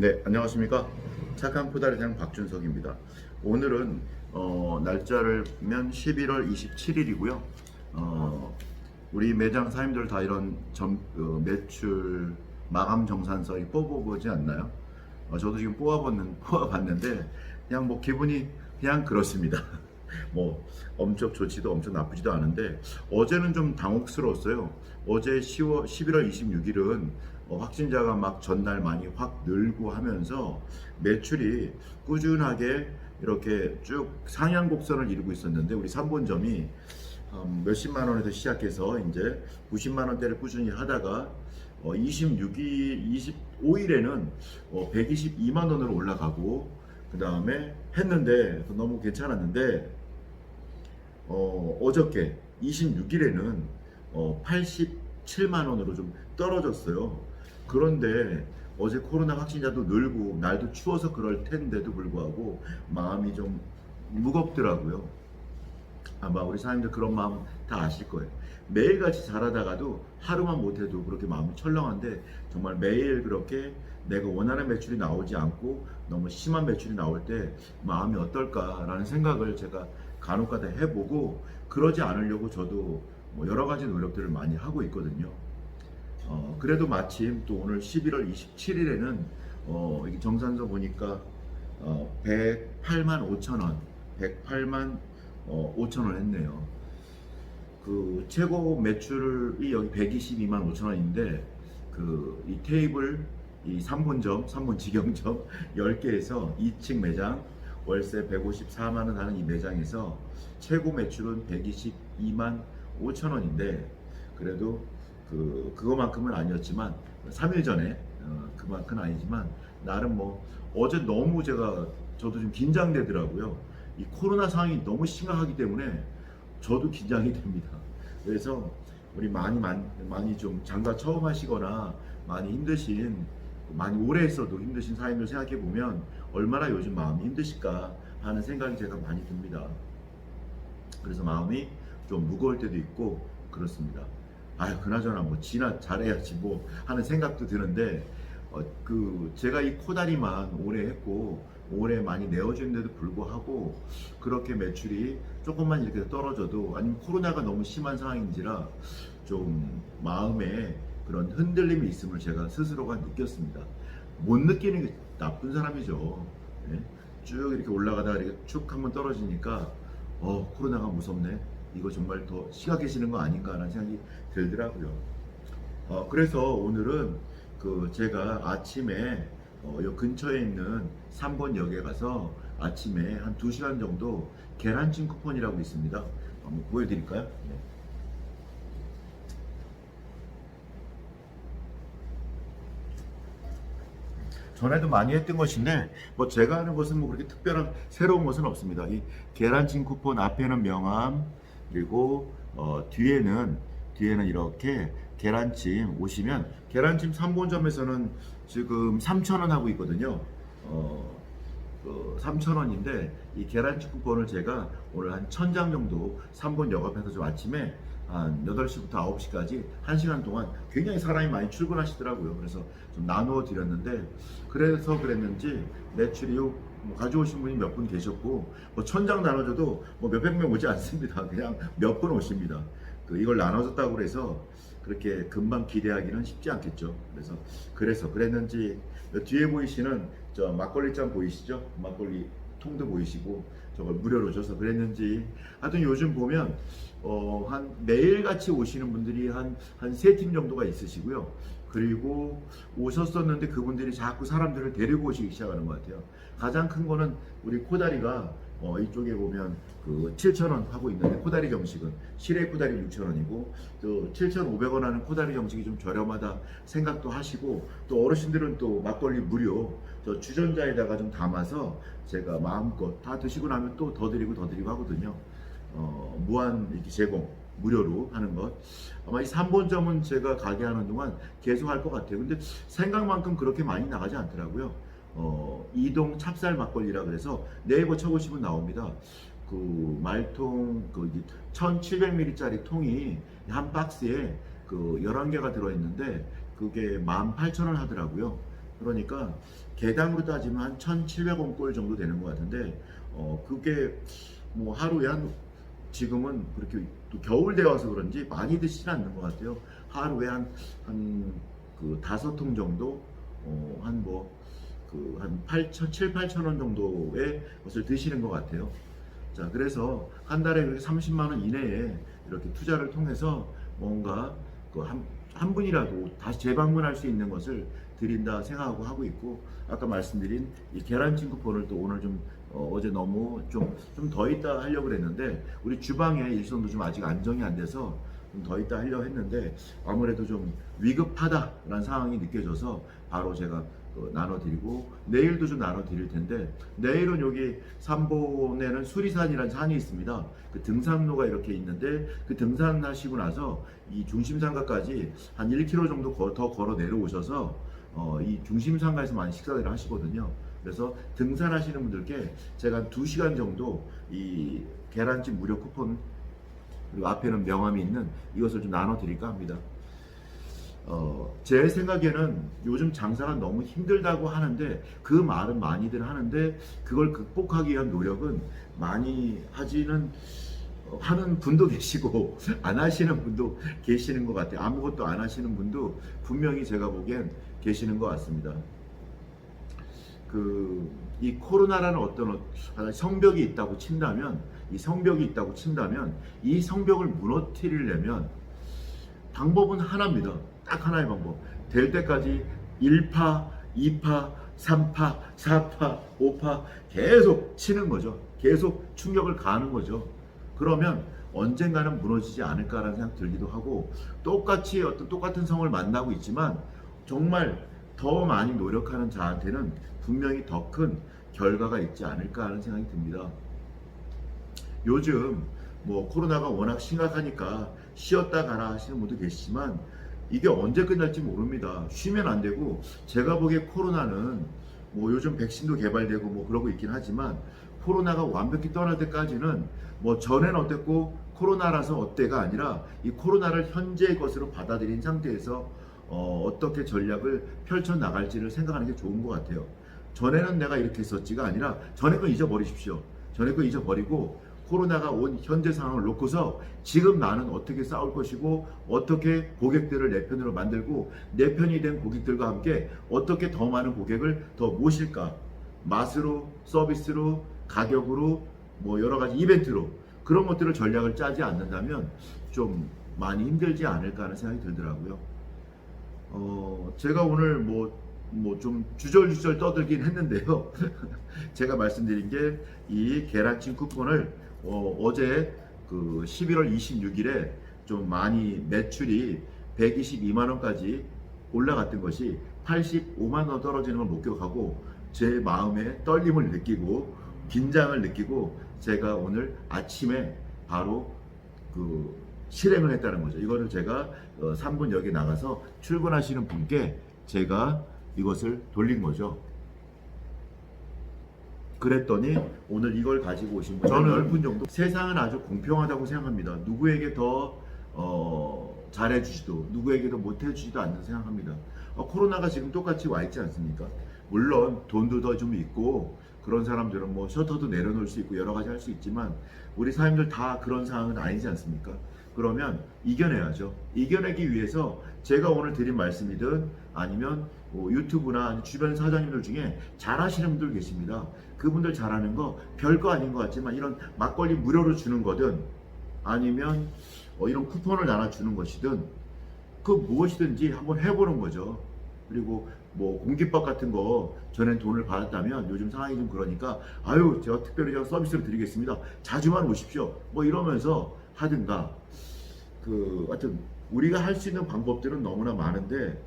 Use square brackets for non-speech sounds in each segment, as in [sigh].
네, 안녕하십니까. 착한 포다리 장 박준석입니다. 오늘은 어, 날짜를 보면 11월 27일이고요. 어, 우리 매장 사장님들 다 이런 점, 어, 매출 마감 정산서를 뽑아보지 않나요? 어, 저도 지금 뽑아봤는, [laughs] 뽑아봤는데 그냥 뭐 기분이 그냥 그렇습니다. [laughs] 뭐 엄청 좋지도 엄청 나쁘지도 않은데 어제는 좀 당혹스러웠어요. 어제 10월, 11월 26일은 어, 확진자가 막 전날 많이 확 늘고 하면서 매출이 꾸준하게 이렇게 쭉 상향 곡선을 이루고 있었는데 우리 3본점이 음, 몇십만 원에서 시작해서 이제 90만 원대를 꾸준히 하다가 어, 26일, 25일에는 어, 122만 원으로 올라가고 그 다음에 했는데 너무 괜찮았는데 어, 어저께 26일에는 어, 87만 원으로 좀 떨어졌어요. 그런데 어제 코로나 확진자도 늘고 날도 추워서 그럴 텐데도 불구하고 마음이 좀 무겁더라고요. 아마 우리 사람들 그런 마음 다 아실 거예요. 매일같이 잘하다가도 하루만 못해도 그렇게 마음이 철렁한데 정말 매일 그렇게 내가 원하는 매출이 나오지 않고 너무 심한 매출이 나올 때 마음이 어떨까라는 생각을 제가 간혹가다 해보고 그러지 않으려고 저도 뭐 여러 가지 노력들을 많이 하고 있거든요. 어, 그래도 마침 또 오늘 11월 27일에는 어, 정산서 보니까 어, 108만 5천 원, 108만 어, 5천 원 했네요. 그 최고 매출이 여기 122만 5천 원인데 그 이 테이블 이 3본점, 3본 직영점 [laughs] 10개에서 2층 매장 월세 154만 원 하는 이 매장에서 최고 매출은 122만 5천 원인데 그래도 그 그거만큼은 아니었지만 3일 전에 어, 그만큼은 아니지만 나름 뭐 어제 너무 제가 저도 좀 긴장되더라고요. 이 코로나 상황이 너무 심각하기 때문에 저도 긴장이 [laughs] 됩니다. 그래서 우리 많이 많이, 많이 좀 장가 처음 하시거나 많이 힘드신 많이 오래 했어도 힘드신 사람들 생각해 보면 얼마나 요즘 마음이 힘드실까 하는 생각이 제가 많이 듭니다. 그래서 마음이 좀 무거울 때도 있고 그렇습니다. 아유 그나저나 뭐 지나 잘해야지 뭐 하는 생각도 드는데 어, 그 제가 이 코다리만 오래 했고 올해 많이 내어주는데도 불구하고 그렇게 매출이 조금만 이렇게 떨어져도 아니면 코로나가 너무 심한 상황인지라 좀 마음에 그런 흔들림이 있음을 제가 스스로가 느꼈습니다. 못 느끼는 게 나쁜 사람이죠. 예? 쭉 이렇게 올라가다가 이렇게 쭉 한번 떨어지니까 어 코로나가 무섭네. 이거 정말 더 심각해지는 거 아닌가라는 생각이 들더라고요. 어, 그래서 오늘은 그 제가 아침에 어, 요 근처에 있는 3번 역에 가서 아침에 한 2시간 정도 계란찜 쿠폰이라고 있습니다. 한번 보여드릴까요? 네. 전에도 많이 했던 것인데 뭐 제가 하는 것은 뭐 그렇게 특별한 새로운 것은 없습니다. 이 계란찜 쿠폰 앞에는 명함 그리고 어, 뒤에는 뒤에는 이렇게 계란찜 오시면 계란찜 3본점에서는 지금 3,000원 하고 있거든요. 어, 그 3,000원인데 이 계란찜 쿠폰을 제가 오늘 한 1,000장 정도 3번 역 앞에서 좀 아침에 한 8시부터 9시까지 1시간 동안 굉장히 사람이 많이 출근하시더라고요. 그래서 좀 나누어 드렸는데 그래서 그랬는지 매출이 뭐 가져오신 분이 몇 분 계셨고 뭐 천장 나눠줘도 뭐 몇백 명 오지 않습니다. [laughs] 그냥 몇 분 오십니다. 그 이걸 나눠줬다고 그래서 그렇게 금방 기대하기는 쉽지 않겠죠. 그래서 그래서 그랬는지 뒤에 보이시는 저 막걸리 잔 보이시죠? 막걸리 통도 보이시고 저걸 무료로 줘서 그랬는지 하여튼 요즘 보면 어, 한 매일 같이 오시는 분들이 한 한 세 팀 정도가 있으시고요. 그리고 오셨었는데 그분들이 자꾸 사람들을 데리고 오시기 시작하는 것 같아요. 가장 큰 거는 우리 코다리가 어, 이쪽에 보면 그 7,000원 하고 있는데 코다리 정식은 실내 코다리 6,000원이고 또 7,500원 하는 코다리 정식이 좀 저렴하다 생각도 하시고 또 어르신들은 또 막걸리 무료 저 주전자에다가 좀 담아서 제가 마음껏 다 드시고 나면 또 더 드리고 더 드리고 하거든요. 어, 무한 이렇게 제공 무료로 하는 것 아마 이 3본점은 제가 가게 하는 동안 계속 할 것 같아요. 근데 생각만큼 그렇게 많이 나가지 않더라고요. 어, 이동 찹쌀 막걸리라 그래서 네이버 쳐보시면 나옵니다. 그 말통 그 1700ml짜리 통이 한 박스에 그 11개가 들어있는데 그게 18,000원 하더라고요. 그러니까 개당으로 따지면 한 1,700원 꼴 정도 되는 것 같은데 어 그게 뭐 하루에 한 지금은 그렇게 또 겨울 되어서 그런지 많이 드시진 않는 것 같아요. 하루에 한 한그 다섯 통 정도 어, 한뭐그한 8천 7, 8천 원 정도의 것을 드시는 것 같아요. 자, 그래서 한 달에 그렇게 30만 원 이내에 이렇게 투자를 통해서 뭔가 그 한, 한 분이라도 다시 재방문할 수 있는 것을 드린다 생각하고 하고 있고 아까 말씀드린 이 계란찜 쿠폰을 또 오늘 좀 어, 제 너무 좀 좀 더 있다 하려고 그랬는데 우리 주방에 일손도 좀 아직 안정이 안 돼서 좀 더 있다 하려고 했는데 아무래도 좀 위급하다라는 상황이 느껴져서 바로 제가 그 나눠드리고 내일도 좀 나눠드릴 텐데 내일은 여기 삼본에는 수리산이라는 산이 있습니다. 그 등산로가 이렇게 있는데 그 등산하시고 나서 이 중심상가까지 한 1km 정도 거- 더 걸어 내려오셔서 어, 이 중심상가에서 많이 식사를 하시거든요. 그래서 등산하시는 분들께 제가 한 2시간 정도 이 계란찜 무료 쿠폰 그리고 앞에는 명함이 있는 이것을 좀 나눠드릴까 합니다. 어, 제 생각에는 요즘 장사가 너무 힘들다고 하는데 그 말은 많이들 하는데 그걸 극복하기 위한 노력은 많이 하지는 어, 하는 분도 [laughs] 계시고 안 하시는 분도 계시는 것 같아요. 아무것도 안 하시는 분도 분명히 제가 보기엔 계시는 것 같습니다. 그 이 코로나라는 어떤 어- 성벽이 있다고 친다면 이 성벽이 있다고 친다면 이 성벽을 무너뜨리려면 방법은 하나입니다. 딱 하나의 방법. 될 때까지 1파, 2파, 3파, 4파, 5파 계속 치는 거죠. 계속 충격을 가하는 거죠. 그러면 언젠가는 무너지지 않을까라는 생각 들기도 하고 똑같이 어떤 똑같은 성을 만나고 있지만 정말 더 많이 노력하는 자한테는 분명히 더 큰 결과가 있지 않을까 하는 생각이 듭니다. 요즘 뭐 코로나가 워낙 심각하니까 쉬었다 가라 하시는 분도 계시지만 이게 언제 끝날지 모릅니다. 쉬면 안 되고 제가 보기에 코로나는 뭐 요즘 백신도 개발되고 뭐 그러고 있긴 하지만 코로나가 완벽히 떠날 때까지는 뭐 전에는 어땠고 코로나라서 어때가 아니라 이 코로나를 현재의 것으로 받아들인 상태에서 어, 어떻게 전략을 펼쳐 나갈지를 생각하는 게 좋은 것 같아요. 전에는 내가 이렇게 했었지가 아니라 전에 거 잊어버리십시오. 전에 거 잊어버리고 코로나가 온 현재 상황을 놓고서 지금 나는 어떻게 싸울 것이고 어떻게 고객들을 내 편으로 만들고 내 편이 된 고객들과 함께 어떻게 더 많은 고객을 더 모실까 맛으로 서비스로 가격으로 뭐 여러 가지 이벤트로 그런 것들을 전략을 짜지 않는다면 좀 많이 힘들지 않을까 하는 생각이 들더라고요. 어, 제가 오늘 뭐, 뭐 좀 주절주절 떠들긴 했는데요. [laughs] 제가 말씀드린 게 이 계란찜 쿠폰을 어, 제그 11월 26일에 좀 많이 매출이 122만 원까지 올라갔던 것이 85만 원 떨어지는 걸 목격하고 제 마음에 떨림을 느끼고 긴장을 느끼고 제가 오늘 아침에 바로 그 실행을 했다는 거죠. 이거를 제가 어, 3분 여기 나가서 출근하시는 분께 제가 이것을 돌린 거죠. 그랬더니 오늘 이걸 가지고 오신 분 저는 10분 정도 세상은 아주 공평하다고 생각합니다. 누구에게 더 어, 잘해주지도 누구에게도 못해주지도 않는 생각합니다. 어, 코로나가 지금 똑같이 와 있지 않습니까? 물론 돈도 더 좀 있고 그런 사람들은 뭐 셔터도 내려놓을 수 있고 여러 가지 할 수 있지만 우리 사람들 다 그런 상황은 아니지 않습니까? 그러면 이겨내야죠. 이겨내기 위해서 제가 오늘 드린 말씀이든 아니면 뭐 유튜브나 주변 사장님들 중에 잘하시는 분들 계십니다. 그분들 잘하는 거 별거 아닌 것 같지만 이런 막걸리 무료로 주는 거든 아니면 어, 이런 쿠폰을 나눠주는 것이든 그 무엇이든지 한번 해보는 거죠. 그리고 뭐 공기밥 같은 거 전엔 돈을 받았다면 요즘 상황이 좀 그러니까 아유 제가 특별히 제가 서비스를 드리겠습니다. 자주만 오십시오. 뭐 이러면서 하든가 그 하여튼 우리가 할 수 있는 방법들은 너무나 많은데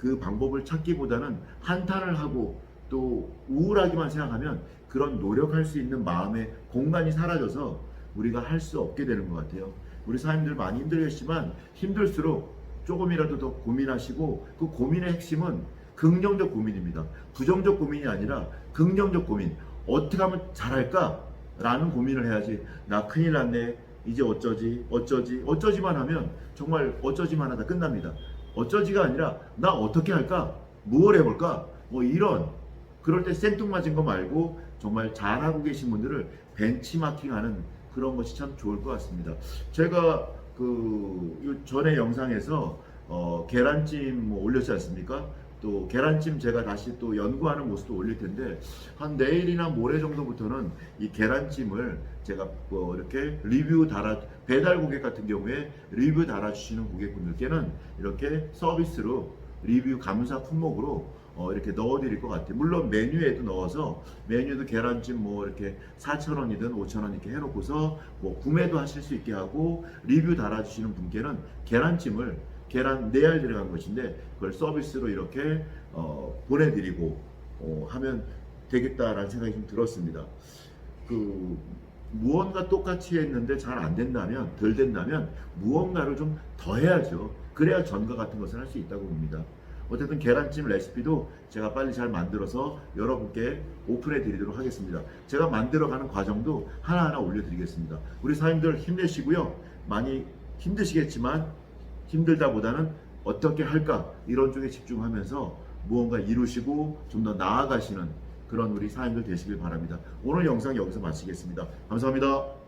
그 방법을 찾기보다는 한탄을 하고 또 우울하기만 생각하면 그런 노력할 수 있는 마음의 공간이 사라져서 우리가 할 수 없게 되는 것 같아요. 우리 사람들 많이 힘들겠지만 힘들수록 조금이라도 더 고민하시고 그 고민의 핵심은 긍정적 고민입니다. 부정적 고민이 아니라 긍정적 고민. 어떻게 하면 잘할까? 라는 고민을 해야지. 나 큰일 났네. 이제 어쩌지? 어쩌지? 어쩌지만 하면 정말 어쩌지만 하다 끝납니다. 어쩌지가 아니라 나 어떻게 할까? 무엇 해볼까? 뭐 이런 그럴 때 생뚱맞은 거 말고 정말 잘하고 계신 분들을 벤치마킹하는 그런 것이 참 좋을 것 같습니다. 제가 그요 전에 영상에서 어, 계란찜 뭐 올렸지 않습니까? 또 계란찜 제가 다시 또 연구하는 모습도 올릴 텐데 한 내일이나 모레 정도부터는 이 계란찜을 제가 뭐 이렇게 리뷰 달아 배달 고객 같은 경우에 리뷰 달아 주시는 고객분들께는 이렇게 서비스로 리뷰 감사 품목으로 어, 이렇게 넣어드릴 것 같아요. 물론 메뉴에도 넣어서 메뉴도 계란찜 뭐 이렇게 4,000원이든 5,000원 이렇게 해놓고서 뭐 구매도 하실 수 있게 하고 리뷰 달아주시는 분께는 계란찜을 계란 네알 들어간 것인데 그걸 서비스로 이렇게 어, 보내드리고 어, 하면 되겠다라는 생각이 좀 들었습니다. 그 무언가 똑같이 했는데 잘 안 된다면 덜 된다면 무언가를 좀 더 해야죠. 그래야 전과 같은 것을 할 수 있다고 봅니다. 어쨌든 계란찜 레시피도 제가 빨리 잘 만들어서 여러분께 오픈해 드리도록 하겠습니다. 제가 만들어가는 과정도 하나하나 올려드리겠습니다. 우리 사장님들 힘내시고요. 많이 힘드시겠지만 힘들다보다는 어떻게 할까 이런 쪽에 집중하면서 무언가 이루시고 좀 더 나아가시는 그런 우리 사장님들 되시길 바랍니다. 오늘 영상 여기서 마치겠습니다. 감사합니다.